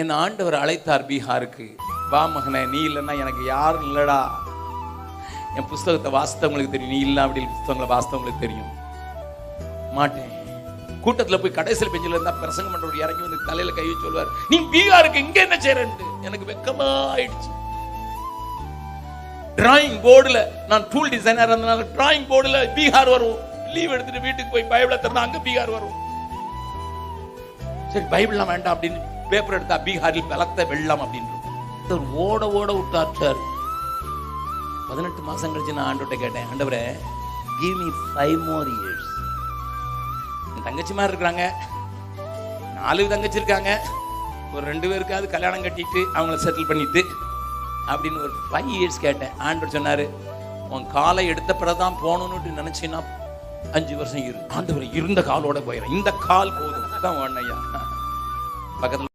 என் ஆண்டவர் அழைத்தார் பீகாருக்கு. வா மகனே நீ இல்லைன்னா எனக்கு யாரும் இல்லடா. என் புஸ்தகத்தை வாசித்தவங்களுக்கு தெரியும். நீ இல்லை அப்படி புஸ்தகங்களை வாசித்தவங்களுக்கு தெரியும். மாட்டேன். கூட்டத்துல போய் கடைசியில் பெஞ்சில் இருந்தா பிரசங்கம் பண்ணுறவர் இறங்கி வந்து தலையில கை சொல்வார் நீ பீகாருக்கு இங்க என்ன செய்யறன்ட்டு எனக்கு வெக்கமா ஆயிடுச்சு. டிராயிங் போர்டுல நான் டூல் டிசைனர் இருந்தனால டிராயிங் போர்டில் பீகார் வரும் லீவ் எடுத்துட்டு வீட்டுக்கு போய் பைபிளை திறந்தா அங்க பீகார் வரும் சரி பைபிள்லாம் வேண்டாம் அப்படின்னு பேப்பர் எடுத்தா பீகாரில் பலத்த வெள்ளம் அப்படின்னு ஓட ஓட விட்டார் சார் பதினெட்டு மாதம் கழிச்சு நான் ஆண்டோட்ட கேட்டேன் ஆண்டவரே give me five more years தங்கச்சி மாதிரி இருக்கிறாங்க. நாலு தங்கச்சி இருக்காங்க ஒரு ரெண்டு பேருக்காவது கல்யாணம் கட்டிட்டு அவங்கள செட்டில் பண்ணிட்டு அப்படின்னு ஒரு ஃபைவ் இயர்ஸ் கேட்டேன். ஆண்டவர் சொன்னார் உன் காலை எடுத்த பிறகுதான் போகணும்னு நினச்சின்னா அஞ்சு வருஷம் இரு. ஆண்டவர் இருந்த காலோட போயிடும் இந்த கால் போதும். தான் ஒன்னையா பக்கத்தில்